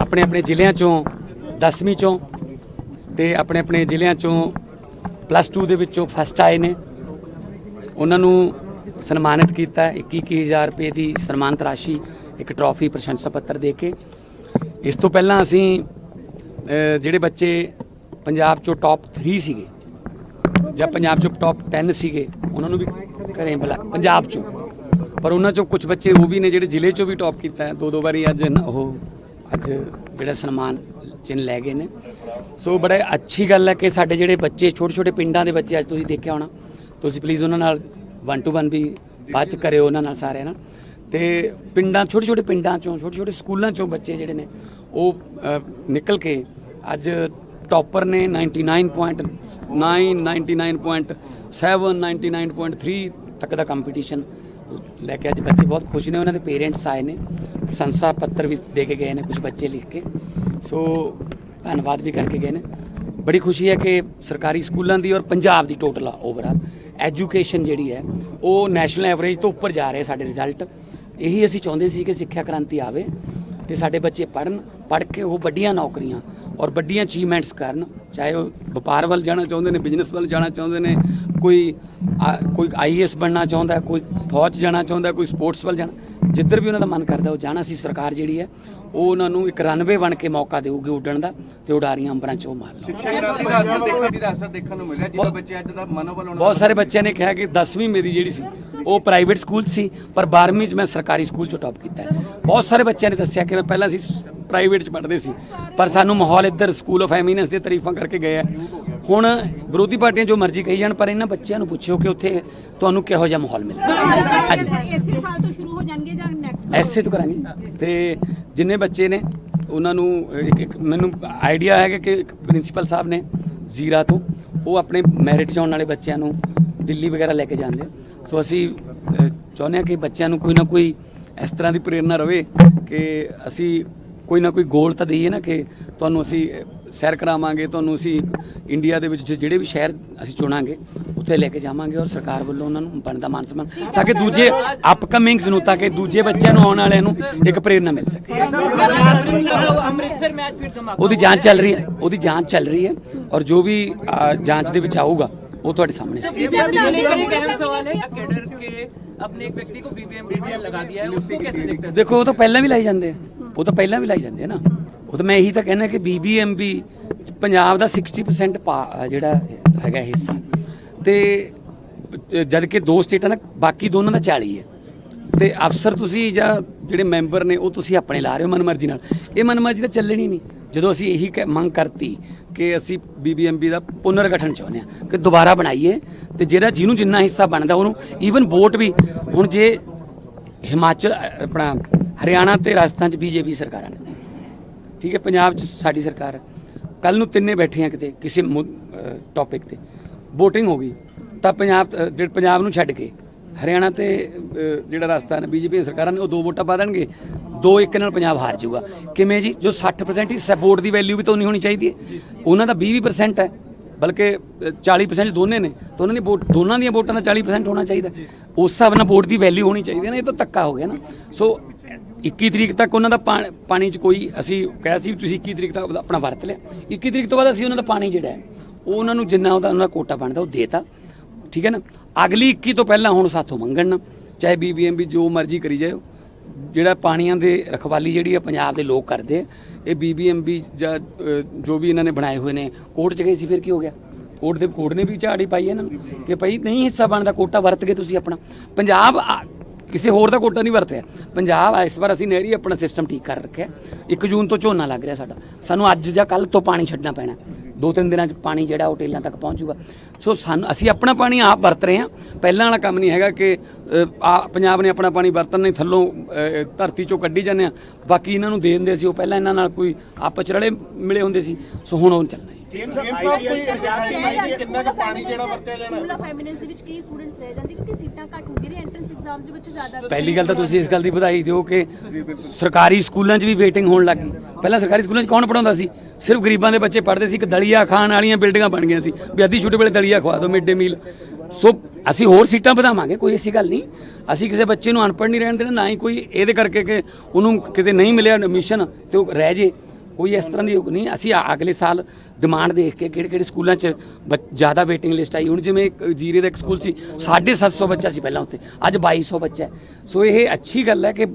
ਆਪਣੇ ਆਪਣੇ ਜ਼ਿਲ੍ਹਿਆਂ ਚੋਂ 10ਵੀਂ ਚੋਂ ਤੇ ਆਪਣੇ ਆਪਣੇ ਜ਼ਿਲ੍ਹਿਆਂ ਚੋਂ ਪਲੱਸ 2 ਦੇ ਵਿੱਚੋਂ ਫਸਟ ਆਏ ਨੇ। ਉਹਨਾਂ ਨੂੰ ਸਨਮਾਨਿਤ ਕੀਤਾ 21000 ਰੁਪਏ ਦੀ ਸਨਮਾਨਿਤ ਰਾਸ਼ੀ, ਇੱਕ ਟਰੋਫੀ ਪ੍ਰਸ਼ੰਸਾ ਪੱਤਰ ਦੇ ਕੇ। ਇਸ ਤੋਂ ਪਹਿਲਾਂ ਅਸੀਂ ਜਿਹੜੇ ਬੱਚੇ ਪੰਜਾਬ ਚੋਂ ਟੌਪ 3 ਸੀਗੇ ਜਾਂ ਪੰਜਾਬ ਚੋਂ ਟੌਪ 10 ਸੀਗੇ, ਉਹਨਾਂ ਨੂੰ ਵੀ ਘਰੇ ਬੁਲਾ ਪੰਜਾਬ ਚੋਂ। ਪਰ ਉਹਨਾਂ ਚੋਂ ਕੁਝ ਬੱਚੇ ਉਹ ਵੀ ਨੇ ਜਿਹੜੇ ਜ਼ਿਲ੍ਹੇ ਚੋਂ ਵੀ ਟੌਪ ਕੀਤਾ ਦੋ ਦੋ ਵਾਰੀ ਅੱਜ ਉਹ ਅੱਜ ਜਿਹੜਾ ਸਨਮਾਨ ਚਿੰਨ ਲੈ ਗਏ ਨੇ। ਸੋ ਬੜਾ ਅੱਛੀ ਗੱਲ ਹੈ ਕਿ ਸਾਡੇ ਜਿਹੜੇ ਬੱਚੇ ਛੋਟੇ ਛੋਟੇ ਪਿੰਡਾਂ ਦੇ ਬੱਚੇ ਅੱਜ ਤੁਸੀਂ ਦੇਖਿਆ ਹੋਣਾ। ਤੁਸੀਂ ਪਲੀਜ਼ ਉਹਨਾਂ ਨਾਲ 1 ਟੂ 1 ਵੀ ਬਾਅਦ ਚ ਕਰਿਓ ਉਹਨਾਂ ਨਾਲ ਸਾਰਿਆਂ ਨਾਲ। ਤੇ ਪਿੰਡਾਂ ਛੋਟੇ ਛੋਟੇ ਪਿੰਡਾਂ ਚੋਂ ਛੋਟੇ ਛੋਟੇ ਸਕੂਲਾਂ ਚੋਂ ਬੱਚੇ ਜਿਹੜੇ ਨੇ, ਉਹ ਨਿਕਲ ਕੇ ਅੱਜ ਟੌਪਰ ਨੇ 99.9 99.7 99.3 ਤੱਕ ਦਾ ਕੰਪੀਟੀਸ਼ਨ ਲੈ ਕੇ ਅੱਜ ਬੱਚੇ ਬਹੁਤ ਖੁਸ਼ ਨੇ, ਉਹਨਾਂ ਦੇ ਪੇਰੈਂਟਸ ਆਏ ਨੇ, ਸੰਸਾ ਪੱਤਰ ਵੀ ਦੇ ਕੇ ਗਏ ਨੇ ਕੁਝ ਬੱਚੇ ਲਿਖ ਕੇ। ਸੋ ਧੰਨਵਾਦ ਵੀ ਕਰਕੇ ਗਏ ਨੇ। ਬੜੀ ਖੁਸ਼ੀ ਹੈ ਕਿ ਸਰਕਾਰੀ ਸਕੂਲਾਂ ਦੀ ਔਰ ਪੰਜਾਬ ਦੀ ਟੋਟਲ ਓਵਰਆਲ ਐਜੂਕੇਸ਼ਨ ਜਿਹੜੀ ਹੈ, ਉਹ ਨੈਸ਼ਨਲ ਐਵਰੇਜ ਤੋਂ ਉੱਪਰ ਜਾ ਰਹੇ ਸਾਡੇ ਰਿਜ਼ਲਟ ਇਹੀ ਅਸੀਂ ਚਾਹੁੰਦੇ ਸੀ ਕਿ ਸਿੱਖਿਆ ਕ੍ਰਾਂਤੀ ਆਵੇ ਤੇ ਸਾਡੇ ਬੱਚੇ ਪੜਨ ਪੜ ਕੇ ਉਹ ਵੱਡੀਆਂ ਨੌਕਰੀਆਂ ਔਰ ਵੱਡੀਆਂ ਅਚੀਵਮੈਂਟਸ ਕਰਨ। ਚਾਹੇ ਉਹ ਵਪਾਰ ਵੱਲ ਜਾਣਾ ਚਾਹੁੰਦੇ ਨੇ ਬਿਜ਼ਨਸ ਵੱਲ ਜਾਣਾ ਚਾਹੁੰਦੇ ਨੇ, ਕੋਈ ਕੋਈ ਆਈਐਸ ਬਣਨਾ ਚਾਹੁੰਦਾ ਕੋਈ ਫੌਜ ਜਾਣਾ ਚਾਹੁੰਦਾ ਕੋਈ ਸਪੋਰਟਸ ਵੱਲ ਜਾਣਾ ਜਿੱਧਰ ਵੀ ਉਹਨਾਂ ਦਾ ਮਨ ਕਰਦਾ ਉਹ ਜਾਣਾ ਸੀ ਸਰਕਾਰ ਜਿਹੜੀ ਹੈ ਉਹ ਉਹਨਾਂ ਨੂੰ ਇੱਕ ਰਨਵੇ ਬਣ ਕੇ ਮੌਕਾ ਦੇਊਗੀ ਉੱਡਣ ਦਾ ਤੇ ਉਡਾਰੀਆਂ ਅੰਬਰਾਂ 'ਚ ਉਹ ਮਾਰ ਲਓ ਸਿੱਖਿਆ ਕ੍ਰਾਂਤੀ ਦਾ ਅਸਰ ਦੇਖਣ ਦਾ ਅਸਰ ਦੇਖਣ ਨੂੰ ਮਿਲਿਆ ਜਿਹਦਾ ਬੱਚੇ ਅੱਜ ਦਾ ਮਨੋਬਲ ਉਹਨਾਂ ਬਹੁਤ ਸਾਰੇ ਬੱਚਿਆਂ ਨੇ ਕਿਹਾ ਕਿ 10ਵੀਂ ਮੇਰੀ ਜਿਹੜੀ ਸੀ ਉਹ ਪ੍ਰਾਈਵੇਟ ਸਕੂਲ ਸੀ ਪਰ 12ਵੀਂ 'ਚ ਮੈਂ ਸਰਕਾਰੀ ਸਕੂਲ 'ਚੋਂ ਟੌਪ ਕੀਤਾ। ਬਹੁਤ ਸਾਰੇ ਬੱਚਿਆਂ ਨੇ ਦੱਸਿਆ ਕਿ ਮੈਂ ਪਹਿਲਾਂ ਸੀ ਪ੍ਰਾਈਵੇਟ 'ਚ ਪੜ੍ਹਦੇ ਸੀ ਪਰ ਸਾਨੂੰ ਮਾਹੌਲ ਇੱਧਰ ਸਕੂਲ ਆਫ ਐਮੀਨੈਂਸ ਦੇ ਤਾਰੀਫਾਂ ਕਰਕੇ ਗਏ ਆ ਹੁਣ ਵਿਰੋਧੀ ਪਾਰਟੀਆਂ ਜੋ ਮਰਜ਼ੀ ਕਹੀ ਜਾਣ ਪਰ ਇਹਨਾਂ ਬੱਚਿਆਂ ਨੂੰ ਪੁੱਛਿਓ ਕਿ ਉੱਥੇ ਤੁਹਾਨੂੰ ਕਿਹੋ ਜਿਹਾ ਮਾਹੌਲ ਮਿਲਦਾ ਹਾਂਜੀ। ਇਸੇ ਸਾਲ ਤੋਂ ਸ਼ੁਰੂ ਹੋ ਜਾਣਗੇ ਜਾਂ ਨੈਕਸਟ ਐਸੇ ਤੋਂ ਕਰਾਂਗੇ। ਤੇ ਜਿੰਨੇ ਬੱਚੇ ਨੇ ਉਹਨਾਂ ਨੂੰ ਇੱਕ ਇੱਕ ਮੈਨੂੰ ਆਈਡੀਆ ਹੈ ਕਿ ਇੱਕ ਪ੍ਰਿੰਸੀਪਲ ਸਾਹਿਬ ਨੇ ਜ਼ੀਰਾ ਤੋਂ ਉਹ ਆਪਣੇ ਮੈਰਿਟ 'ਚ ਆਉਣ ਵਾਲੇ ਬੱਚਿਆਂ ਨੂੰ ਦਿੱਲੀ ਵਗੈਰਾ ਲੈ ਕੇ ਜਾਂਦੇ। ਸੋ ਅਸੀਂ ਚਾਹੁੰਦੇ ਹਾਂ ਕਿ ਬੱਚਿਆਂ ਨੂੰ ਕੋਈ ਨਾ ਕੋਈ ਇਸ ਤਰ੍ਹਾਂ ਦੀ ਪ੍ਰੇਰਨਾ ਰਵੇ ਕਿ ਅਸੀਂ ਕੋਈ ਨਾ ਕੋਈ ਗੋਲ ਤਾਂ ਦਈਏ ਨਾ ਕਿ ਤੁਹਾਨੂੰ ਅਸੀਂ ਅਹ, ਸੈਰ ਕਰਾਵਾਂਗੇ ਤੁਹਾਨੂੰ ਅਸੀਂ ਇੰਡੀਆ ਦੇ ਵਿੱਚ ਜ- ਜਿਹੜੇ ਵੀ ਸ਼ਹਿਰ ਅਸੀਂ ਚੁਣਾਂਗੇ ਉੱਥੇ ਲੈ ਕੇ ਜਾਵਾਂਗੇ ਔਰ ਸਰਕਾਰ ਵੱਲੋਂ ਉਹਨਾਂ ਨੂੰ ਬਣਦਾ ਮਾਨ ਸਨਮਾਨ ਤਾਂ ਕਿ ਦੂਜੇ ਅਪਕਮਿੰਗਸ ਨੂੰ ਤਾਂ ਕਿ ਦੂਜੇ ਬੱਚਿਆਂ ਨੂੰ ਆਉਣ ਵਾਲਿਆਂ ਨੂੰ ਇੱਕ ਪ੍ਰੇਰਨਾ ਮਿਲ ਸਕੇ ਅੰਮ੍ਰਿਤਸਰ ਮੈਚ ਫਿਰ ਧਮਾਕਾ ਉਹਦੀ ਜਾਂਚ ਚੱਲ ਰਹੀ ਹੈ ਉਹਦੀ ਜਾਂਚ ਚੱਲ ਰਹੀ ਹੈ ਔਰ ਜੋ ਵੀ ਅ, ਜਾਂਚ ਦੇ ਵਿੱਚ ਆਊਗਾ ਉਹ ਤੁਹਾਡੇ सामने से बीबीएम को लेकर एक अहम सवाल है कैडर के अपने एक व्यक्ति को बीबीएम बीबीएम लगा दिया है उसको कैसे देखते हैं ਦੇਖੋ ਉਹ ਤਾਂ ਪਹਿਲਾਂ ਵੀ ਲਾਈ ਜਾਂਦੇ ਆ ਉਹ ਤਾਂ ਪਹਿਲਾਂ ਵੀ ਲਾਈ ਜਾਂਦੇ ਆ ਨਾ। ਉਹ ਤਾਂ ਮੈਂ ਇਹੀ ਤਾਂ ਕਹਿੰਦਾ ਕਿ ਬੀਬੀਐਮਬੀ ਪੰਜਾਬ ਦਾ 60% ਪਾ- ਜਿਹੜਾ ਹੈਗਾ ਹਿੱਸਾ। ਤੇ ਅ, ਜਦ ਕਿ ਦੋ ਸਟੇਟਾਂ ਦਾ ਬਾਕੀ ਦੋਨਾਂ ਦਾ 40 ਹੈ। ਤੇ ਅਫਸਰ ਤੁਸੀਂ ਜਾਂ ਜਿਹੜੇ ਮੈਂਬਰ ਨੇ ਉਹ ਤੁਸੀਂ ਆਪਣੇ ਲਾ ਰਹੇ ਹੋ ਮਨਮਰਜ਼ੀ ਨਾਲ। ਇਹ ਮਨਮਰਜ਼ੀ ਤਾਂ ਚੱਲਣੀ ਨਹੀਂ। ਜਦੋਂ ਅਸੀਂ ਇਹੀ ਕਹਿ- ਮੰਗ ਕਰਤੀ ਕਿ ਅਸੀਂ ਬੀਬੀਐਮਬੀ ਦਾ ਪੁਨਰ ਗਠਨ ਚਾਹੁੰਦੇ ਹਾਂ ਕਿ ਦੁਬਾਰਾ ਬਣਾਈਏ ਤੇ ਜਿਹੜਾ ਜਿਹਨੂੰ ਜਿੰਨਾ ਹਿੱਸਾ ਬਣਦਾ ਉਹਨੂੰ ਈਵਨ ਵੋਟ ਵੀ। ਹੁਣ ਜੇ ਹਿਮਾਚਲ ਆਪਣਾ ਹਰਿਆਣਾ ਤੇ ਰਾਜਸਥਾਨ ਚ ਬੀਜੇਪੀ ਸਰਕਾਰਾਂ ਨੇ ਠੀਕ ਹੈ ਪੰਜਾਬ ਚ ਸਾਡੀ ਸਰਕਾਰ ਹੈ। ਕੱਲ ਨੂੰ ਤਿੰਨੇ ਬੈਠੇ ਆ ਕਿਤੇ ਕਿਸੇ ਟੌਪਿਕ ਤੇ। VOTING ਹੋ ਗਈ। ਤਾਂ ਪੰਜਾਬ ਅ, ਜਿਹੜੇ ਪੰਜਾਬ ਨੂੰ ਛੱਡ ਕੇ ਹਰਿਆਣਾ ਤੇ ਜਿਹੜਾ ਰਾਜਸਥਾਨ ਹੈ ਬੀਜੇਪੀ ਦੀਆਂ ਸਰਕਾਰਾਂ ਨੇ ਉਹ ਦੋ ਵੋਟਾਂ ਪਾ ਦੇਣਗੇ। ਦੋ ਇੱਕ ਨਾਲ ਪੰਜਾਬ ਹਾਰ ਜਾਊਗਾ। ਕਿਵੇਂ ਜੀ? ਜੋ 60% ਹੀ ਸਪੋਰਟ ਦੀ ਵੈਲਿਊ ਵੀ ਤਾਂ ਉਨੀ ਹੋਣੀ ਚਾਹੀਦੀ ਹੈ। ਉਹਨਾਂ ਦਾ 20% ਹੈ। ਬਲਕਿ ਅ, 40% ਦੋਨੇ ਨੇ ਤਾਂ ਉਹਨਾਂ ਦੀ ਵੋਟ ਦੋਨਾਂ ਦੀਆਂ ਵੋਟਾਂ ਦਾ 40% ਹੋਣਾ ਚਾਹੀਦਾ। ਉਸ ਹਿਸਾਬ ਨਾਲ ਵੋਟ ਦੀ ਵੈਲਿਊ ਹੋਣੀ ਚਾਹੀਦੀ ਹੈ ਨਾ। ਇਹ ਤਾਂ ਧੱਕਾ ਹੋ ਗਿਆ ਨਾ। ਸੋ 21 ਤਰੀਕ ਤੱਕ ਉਹਨਾਂ ਦਾ ਪਾ- ਪਾਣੀ 'ਚ ਕੋਈ ਅਸੀਂ ਕਿਹਾ ਸੀ ਵੀ ਤੁਸੀਂ 21 ਤਰੀਕ ਤੱਕ ਆਪਣਾ ਵਰਤ ਲਿਆ। 21 ਤਰੀਕ ਤੋਂ ਬਾਅਦ ਅਸੀਂ ਉਹਨਾਂ ਦਾ ਪਾਣੀ ਜਿਹੜਾ ਹੈ ਉਹ ਉਹਨਾਂ ਨੂੰ ਜਿੰਨਾ ਉਹਦਾ ਉਹਨਾਂ ਦਾ ਕੋਟਾ ਬਣਦਾ ਉਹ ਦੇਤਾ। ਠੀਕ ਹੈ ਨਾ? ਅਗਲੀ 21 ਤੋਂ ਪਹਿਲਾਂ ਹੁਣ ਸਾਥੋਂ ਮੰਗਣ ਨਾ ਚਾਹੇ ਬੀਬੀਐਮ ਵੀ ਜੋ ਮਰਜ਼ੀ ਕਰੀ ਜਾਓ ਜਿਹੜਾ ਪਾਣੀਆਂ ਦੇ ਰਖਵਾਲੀ ਜਿਹੜੀ ਆ ਪੰਜਾਬ ਦੇ ਲੋਕ ਕਰਦੇ ਆ ਇਹ ਬੀਬੀਐਮਬੀ ਜਾਂ ਅ, ਜੋ ਵੀ ਇਹਨਾਂ ਨੇ ਬਣਾਏ ਹੋਏ ਨੇ ਕੋਰਟ ਚ ਗਏ ਸੀ ਫਿਰ ਕੀ ਹੋ ਗਿਆ? ਕੋਰਟ ਦੇ ਕੋਰਟ ਨੇ ਵੀ ਝਾੜੀ ਪਾਈ ਇਹਨਾਂ ਨੂੰ ਕਿ ਭਾਈ ਨਹੀਂ ਹਿੱਸਾ ਬਣਦਾ ਕੋਟਾ ਵਰਤ ਕੇ ਤੁਸੀਂ ਆਪਣਾ। ਪੰਜਾਬ ਆ- ਕਿਸੇ ਹੋਰ ਦਾ ਕੋਟਾ ਨਹੀਂ ਵਰਤ ਰਿਹਾ। ਪੰਜਾਬ ਇਸ ਵਾਰ ਅਸੀਂ ਨਹਿਰੀ ਆਪਣਾ ਸਿਸਟਮ ਠੀਕ ਕਰ ਰੱਖਿਆ। 1 ਜੂਨ ਤੋਂ ਝੋਨਾ ਲੱਗ ਰਿਹਾ ਸਾਡਾ। ਸਾਨੂੰ ਅੱਜ ਜਾਂ ਕੱਲ ਤੋਂ ਪਾਣੀ ਛੱਡਣਾ ਪੈਣਾ। ਦੋ ਤਿੰਨ ਦਿਨਾਂ 'ਚ ਪਾਣੀ ਜਿਹੜਾ ਉਹ ਟੇਲਾਂ ਤੱਕ ਪਹੁੰਚੂਗਾ ਸੋ ਸਾਨੂੰ, ਅਸੀਂ ਆਪਣਾ ਪਾਣੀ ਆਪ ਵਰਤ ਰਹੇ ਹਾਂ। ਪਹਿਲਾਂ ਵਾਲਾ ਕੰਮ ਨਹੀਂ ਹੈਗਾ ਕਿ ਆ, ਪੰਜਾਬ ਨੇ ਆਪਣਾ ਪਾਣੀ ਵਰਤਣ ਨਹੀਂ ਥੱਲੋਂ ਧਰਤੀ 'ਚੋਂ ਕੱਢੀ ਜਾਂਦੇ ਆ ਬਾਕੀ ਇਹਨਾਂ ਨੂੰ ਦੇ ਦਿੰਦੇ ਸੀ, ਉਹ ਪਹਿਲਾਂ ਇਹਨਾਂ ਨਾਲ ਕੋਈ ਆਪਸ ਰਲੇ, ਮਿਲੇ ਹੁੰਦੇ ਸੀ। ਸੋ ਹੁਣ ਉਹ ਚੱਲਣਾ ਨਹੀਂ ਚੱਲਣਾ ਜੀ ਕਿੰਨਾ ਕੁ ਪਾਣੀ ਜਿਹੜਾ ਵਰਤਿਆ ਜਾਣਾ? ਸਕੂਲ ਆਫ ਐਮੀਨੈਂਸ ਦੇ ਵਿੱਚ ਕਈ ਸਟੂਡੈਂਟਸ ਰਹਿ ਜਾਂਦੇ ਕਿਉਂਕਿ ਸੀਟਾਂ ਘੱਟ ਹੁੰਦੀਆਂ ਨੇ ਐਂਟਰੈਂਸ ਐਗਜ਼ਾਮ ਦੇ ਵਿੱਚ ਜ਼ਿਆਦਾ ਪਹਿਲੀ ਗੱਲ ਤਾਂ ਤੁਸੀਂ ਇਸ ਗੱਲ ਦੀ ਵਧਾਈ ਦਿਓ ਕਿ ਸਰਕਾਰੀ ਸਕੂਲਾਂ 'ਚ ਵੀ ਵੇਟਿੰਗ ਹੋਣ ਲੱਗ ਗਈ। ਪਹਿਲਾਂ ਸਰਕਾਰੀ ਸਕੂਲਾਂ 'ਚ ਕੌਣ ਪੜਾਉਂਦਾ ਸੀ? ਸਿਰਫ ਗਰੀਬਾਂ ਦੇ ਬੱਚੇ ਪੜ੍ਹਦੇ ਸੀ ਕਿ ਦਲੀਆ ਖਾਣ ਵਾਲੀਆਂ ਬਿਲਡਿੰਗਾਂ ਬਣ ਗਈਆਂ ਸੀ। ਵੀ ਅੱਧੀ ਛੁੱਟੀ ਵੇਲੇ ਦਲੀਆ ਖਵਾ ਦਿਓ ਮਿਡ ਡੇ ਮੀਲ ਸੋ ਅਸੀਂ ਹੋਰ ਸੀਟਾਂ ਵਧਾਵਾਂਗੇ ਕੋਈ ਐਸੀ ਗੱਲ ਨਹੀਂ। ਅਸੀਂ ਕਿਸੇ ਬੱਚੇ ਨੂੰ ਅਨਪੜ੍ਹ ਨਹੀਂ ਰਹਿਣ ਦੇਣਾ ਨਾ ਹੀ ਕੋਈ ਇਹਦੇ ਕਰਕੇ ਕਿ ਉਹਨੂੰ ਕਿਤੇ ਨਹੀਂ ਮਿਲਿਆ ਐਡਮਿਸ਼ਨ ਤੇ ਉਹ ਰਹਿ ਜੇ। ਕੋਈ ਇਸ ਤਰ੍ਹਾਂ ਦੀ ਨਹੀਂ ਅਸੀਂ ਅਗਲੇ ਸਾਲ ਡਿਮਾਂਡ ਦੇਖ ਕੇ ਕਿਹੜੇ ਕਿਹੜੇ ਸਕੂਲਾਂ 'ਚ ਜ਼ਿਆਦਾ ਵੇਟਿੰਗ ਲਿਸਟ ਆਈ। ਹੁਣ ਜਿਵੇਂ ਇੱਕ ਜੀਰੇ ਦਾ ਇੱਕ ਸਕੂਲ ਸੀ 750 ਬੱਚਾ ਸੀ ਪਹਿਲਾਂ ਉੱਥੇ। ਅੱਜ 2200 ਬੱਚਾ ਹੈ। ਸੋ ਇਹ ਅੱਛੀ ਗੱਲ ਹੈ ਕਿ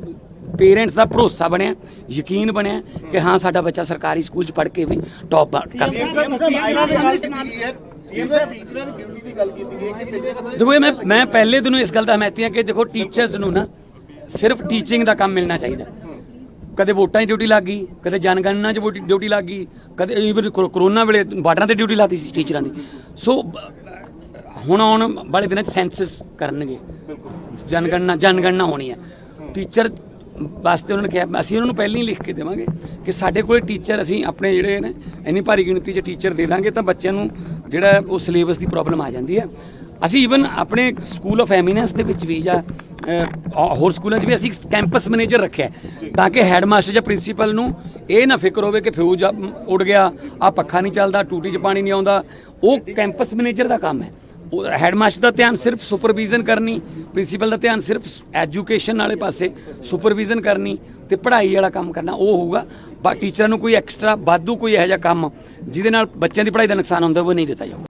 ਪੇਰੈਂਟਸ ਦਾ ਭਰੋਸਾ ਬਣਿਆ ਯਕੀਨ ਬਣਿਆ ਕਿ ਹਾਂ ਸਾਡਾ ਬੱਚਾ ਸਰਕਾਰੀ ਸਕੂਲ 'ਚ ਪੜ੍ਹ ਕੇ ਵੀ ਟੌਪ ਕਰ ਸਕਦਾ। ਦੇਖੋ ਇਹ ਮੈਂ ਮੈਂ ਪਹਿਲੇ ਦਿਨੋਂ ਇਸ ਗੱਲ ਦਾ ਹਮਾਇਤੀ ਹਾਂ ਕਿ ਦੇਖੋ ਟੀਚਰਸ ਨੂੰ ਨਾ ਸਿਰਫ ਟੀਚਿੰਗ ਦਾ ਕੰਮ ਮਿਲਣਾ ਚਾਹੀਦਾ। ਕਦੇ ਵੋਟਾਂ 'ਚ ਡਿਊਟੀ ਲੱਗ ਗਈ, ਕਦੇ ਜਨਗਣਨਾ 'ਚ ਡਿਊਟੀ ਲੱਗ ਗਈ, ਕਦੇ ਈਵਨ ਕਰੋਨਾ ਵੇਲੇ ਬਾਰਡਰਾਂ ਤੇ ਡਿਊਟੀ ਲਾਤੀ ਸੀ ਟੀਚਰਾਂ ਦੀ। ਸੋ ਹੁਣ ਆਉਣ ਵਾਲੇ ਦਿਨਾਂ 'ਚ ਸੈਂਸਸ ਕਰਨਗੇ। ਜਨਗਣਨਾ ਜਨਗਣਨਾ ਹੋਣੀ ਹੈ। ਟੀਚਰ ਵਾਸਤੇ ਉਹਨਾਂ ਨੇ ਕਿਹਾ, ਅਸੀਂ ਉਹਨਾਂ ਨੂੰ ਪਹਿਲਾਂ ਹੀ ਲਿਖ ਕੇ ਦੇਵਾਂਗੇ ਕਿ ਸਾਡੇ ਕੋਲੇ ਟੀਚਰ ਅਸੀਂ ਆਪਣੇ ਜਿਹੜੇ ਨੇ, ਇੰਨੀ ਭਾਰੀ ਗਿਣਤੀ 'ਚ ਟੀਚਰ ਦੇ ਦਾਂਗੇ ਤਾਂ ਬੱਚਿਆਂ ਨੂੰ ਜਿਹੜਾ ਉਹ ਸਿਲੇਬਸ ਦੀ ਪ੍ਰੋਬਲਮ ਆ ਜਾਂਦੀ ਹੈ। ਅਸੀਂ ਈਵਨ ਆਪਣੇ ਸਕੂਲ ਆਫ ਐਮੀਨੈਂਸ ਦੇ ਵਿੱਚ ਵੀ ਜਾਂ ਹੋਰ ਸਕੂਲਾਂ 'ਚ ਵੀ ਅਸੀਂ ਕੈਂਪਸ ਮੈਨੇਜਰ ਰੱਖਿਆ ਹੈ, ਤਾਂ ਕਿ ਹੈਡਮਾਸਟਰ ਜਾਂ ਪ੍ਰਿੰਸੀਪਲ ਨੂੰ ਇਹ ਨਾ ਫਿਕਰ ਹੋਵੇ ਕਿ ਫਿਊਜ਼ ਉੱਡ ਗਿਆ ਆ ਪੱਖਾ ਨਹੀਂ ਚੱਲਦਾ ਟੂਟੀ 'ਚ ਪਾਣੀ ਨਹੀਂ ਆਉਂਦਾ। ਉਹ ਕੈਂਪਸ ਮੈਨੇਜਰ ਦਾ ਕੰਮ ਹੈ। ਉਹ ਹੈਡਮਾਸਟਰ ਦਾ ਧਿਆਨ ਸਿਰਫ ਸੁਪਰਵੀਜ਼ਨ ਕਰਨੀ ਪ੍ਰਿੰਸੀਪਲ ਦਾ ਧਿਆਨ ਸਿਰਫ ਐਜੂਕੇਸ਼ਨ ਵਾਲੇ ਪਾਸੇ ਸੁਪਰਵੀਜ਼ਨ ਕਰਨੀ ਤੇ ਪੜ੍ਹਾਈ ਵਾਲਾ ਕੰਮ ਕਰਨਾ ਉਹ ਹੋਊਗਾ। ਬਾ ਟੀਚਰਾਂ ਨੂੰ ਕੋਈ ਐਕਸਟਰਾ ਵਾਧੂ ਕੋਈ ਇਹੋ ਜਿਹਾ ਕੰਮ ਜਿਹਦੇ ਨਾਲ ਬੱਚਿਆਂ ਦੀ ਪੜ੍ਹਾਈ ਦਾ ਨੁਕਸਾਨ ਹੁੰਦਾ ਉਹ ਨਹੀਂ ਦਿੱਤਾ ਜਾਊਗਾ।